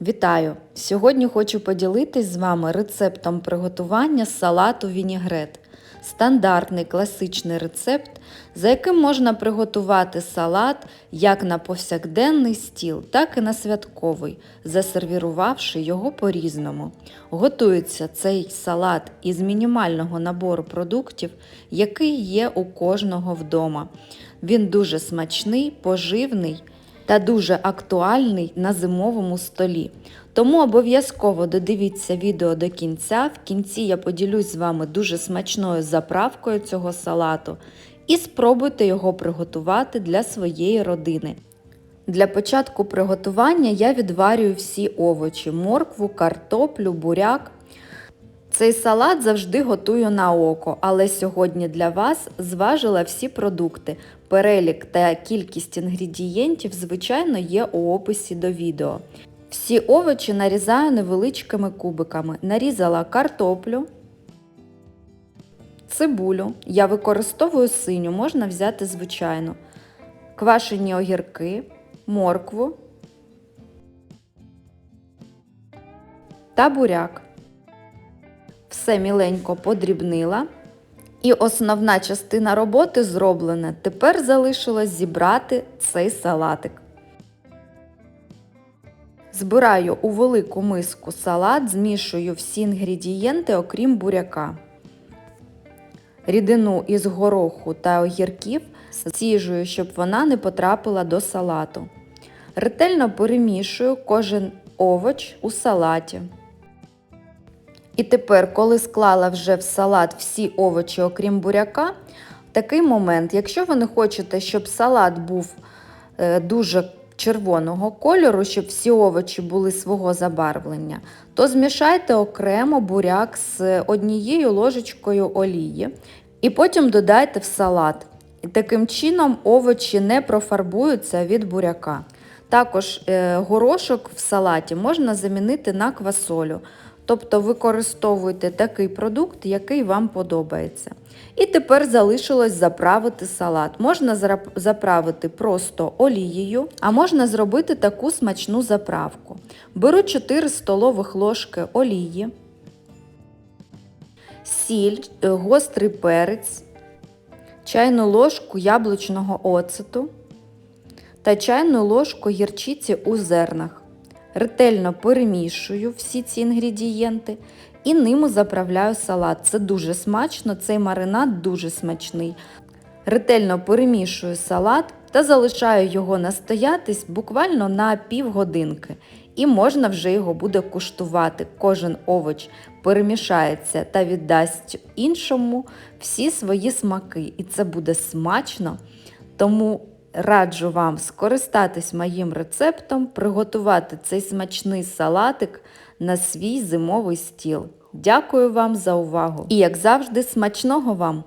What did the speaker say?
Вітаю! Сьогодні хочу поділитись з вами рецептом приготування салату вінігрет. Стандартний класичний рецепт, за яким можна приготувати салат як на повсякденний стіл, так і на святковий, засервірувавши його по-різному. Готується цей салат із мінімального набору продуктів, який є у кожного вдома. Він дуже смачний, поживний та дуже актуальний на зимовому столі. Тому обов'язково додивіться відео до кінця. В кінці я поділюсь з вами дуже смачною заправкою цього салату і спробуйте його приготувати для своєї родини. Для початку приготування я відварюю всі овочі: моркву, картоплю, буряк. Цей салат завжди готую на око, але сьогодні для вас зважила всі продукти. Перелік та кількість інгредієнтів, звичайно, є у описі до відео. Всі овочі нарізаю невеличкими кубиками. Нарізала картоплю, цибулю. Я використовую синю, можна взяти звичайну, квашені огірки, моркву та буряк. Все міленько подрібнила. І основна частина роботи зроблена. Тепер залишилось зібрати цей салатик. Збираю у велику миску салат, змішую всі інгредієнти, окрім буряка. Рідину із гороху та огірків сіжую, щоб вона не потрапила до салату. Ретельно перемішую кожен овоч у салаті. І тепер, коли склала вже в салат всі овочі, окрім буряка, в такий момент, якщо ви не хочете, щоб салат був е, дуже червоного кольору, щоб всі овочі були свого забарвлення, то змішайте окремо буряк з однією ложечкою олії і потім додайте в салат. І таким чином овочі не профарбуються від буряка. Також е, горошок в салаті можна замінити на квасолю. Тобто використовуйте такий продукт, який вам подобається. І тепер залишилось заправити салат. Можна заправити просто олією, а можна зробити таку смачну заправку. Беру 4 столових ложки олії, сіль, е, гострий перець, чайну ложку яблучного оцету та чайну ложку гірчиці у зернах. Ретельно перемішую всі ці інгредієнти і ними заправляю салат. Це дуже смачно, цей маринад дуже смачний. Ретельно перемішую салат та залишаю його настоятись буквально на півгодинки. І можна вже його буде куштувати. Кожен овоч перемішається та віддасть іншому всі свої смаки. І це буде смачно. Тому Раджу вам скористатись моїм рецептом, приготувати цей смачний салатик на свій зимовий стіл. Дякую вам за увагу! І, як завжди, смачного вам!